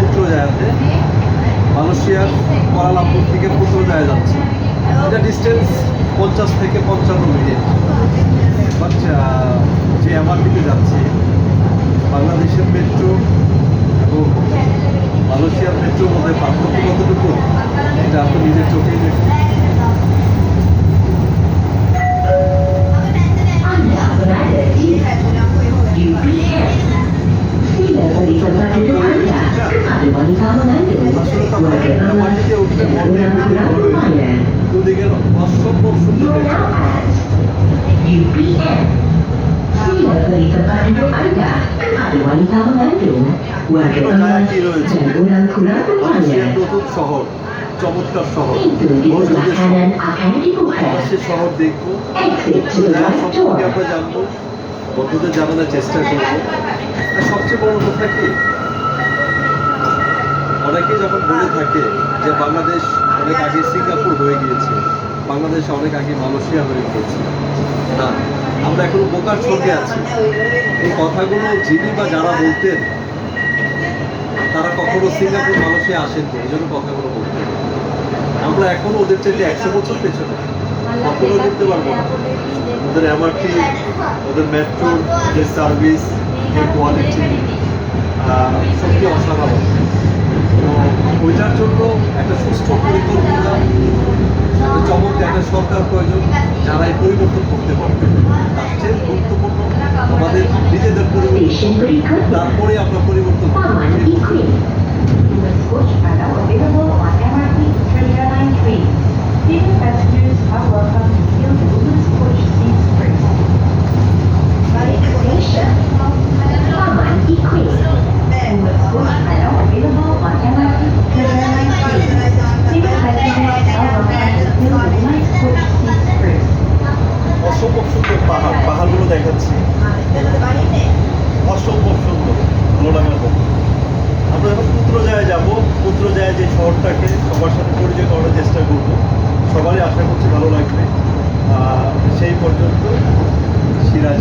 পুত্র জায়গাতে মালয়েশিয়ার কোয়ালালামপুর থেকে পুত্র জায়গা যাচ্ছে। এটা ডিস্টেন্স পঞ্চাশ থেকে পঞ্চান্ন মিনিট বাট যে এমআরপিতে যাচ্ছে, বাংলাদেশের মেট্রো এবং মালয়েশিয়ার মেট্রোর মধ্যে পার্থক্য কতটুকু? এটা আপনি নিজের চোখেই দেখুন। মালয়েশিয়ার lumayan. নতুন শহর চমৎকার শহর শহর দেখব সম্পর্কে. আমরা জানব বন্ধুদের জানানোর চেষ্টা করব সবচেয়ে বড় কথা কি যখন বলে থাকে যে বাংলাদেশ অনেক আগে সিঙ্গাপুর হয়ে গিয়েছে, বাংলাদেশ অনেক আগে মালয়েশিয়া হয়ে গিয়েছে। না, আমরা এখনও বোকার সঙ্গে আছি। এই কথাগুলো যিনি বা যারা বলতেন, তারা কখনো সিঙ্গাপুর, মালয়েশিয়া আসেননি, এই জন্য কথাগুলো বলতেন। আমরা এখনও ওদের চাইতে একশো বছর পেছনে। কখনো করতে পারব না। ওদের এমআরটি ওদের মেট্রোর যে সার্ভিস যে কোয়ালিটি seats first. অসম্ভব সুন্দর পাহাড় পাহাড়গুলো দেখাচ্ছি অসম্ভব সুন্দর লোডাঙ্গার মতো আমরা এখন পুত্রজায় যাব যায় যে শহরটাকে সবার সাথে পরিচয় করার চেষ্টা করব। সবারই আশা করছি ভালো লাগবে। সেই পর্যন্ত সিরাজ